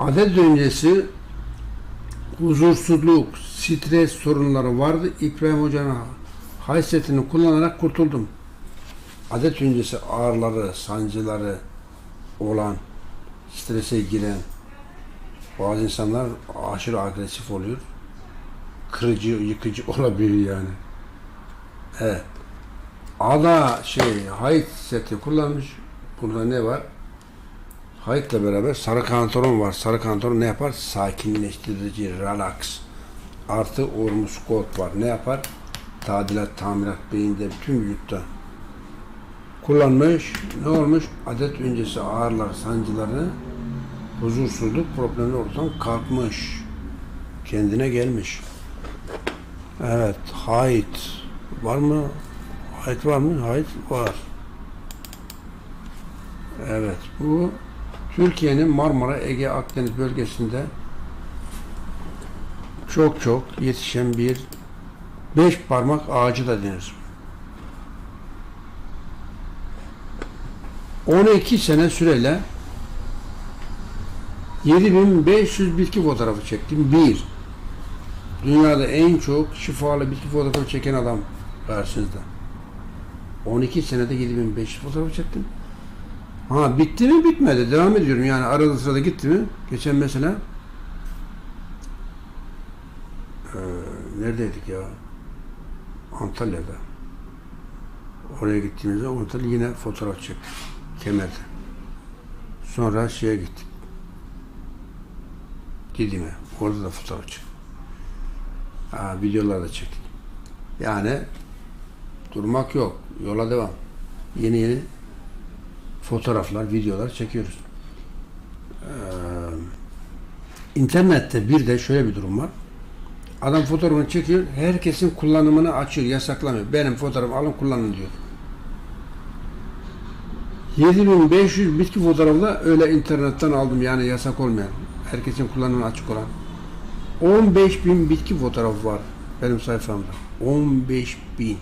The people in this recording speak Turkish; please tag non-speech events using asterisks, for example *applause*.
Adet öncesi huzursuzluk, stres sorunları vardı. İbrahim Hoca'nın haysiyetlini kullanarak kurtuldum. Adet öncesi ağrıları, sancıları olan, strese giren bazı insanlar aşırı agresif oluyor. Kırıcı, yıkıcı *laughs* olabiliyor yani. Evet. Ada şey, hayat seti kullanmış. Burada ne var? Hayatla beraber sarı kantaron var. Sarı kantaron ne yapar? Sakinleştirici, relax. Artı ormuskot var. Ne yapar? Tadilat, tamirat beyinde, bütün vücutta. Kullanmış. Ne olmuş? Adet öncesi ağrılar, sancıları, huzursuzluk problemleri ortadan kalkmış. Kendine gelmiş. Evet, hayat. Var mı? Hayat var mı? Hayat var. Evet, bu Türkiye'nin Marmara, Ege, Akdeniz bölgesinde çok çok yetişen bir beş parmak ağacı da denir. 12 sene süreyle 7500 bitki fotoğrafı çektim. Bir. Dünyada en çok şifalı bitki fotoğrafı çeken adam karşınızda. 12 senede 7500 fotoğrafı çektim. Ha bitti mi bitmedi. Devam ediyorum yani arada sırada gitti mi? Geçen mesela eee, neredeydik ya? Antalya'da. Oraya gittiğimizde Antalya yine fotoğraf çektik. Kemer'de. Sonra şeye gittik. Didim'e. Orada da fotoğraf çektik. Ha, videolar da çektik. Yani durmak yok. Yola devam. Yeni yeni fotoğraflar, videolar çekiyoruz. Ee, internette bir de şöyle bir durum var. Adam fotoğrafını çekiyor, herkesin kullanımını açıyor, yasaklamıyor. Benim fotoğrafımı alın kullanın diyor. 7500 bitki fotoğrafı da öyle internetten aldım yani yasak olmayan. Herkesin kullanımına açık olan. 15 bin bitki fotoğrafı var benim sayfamda. 15 bin.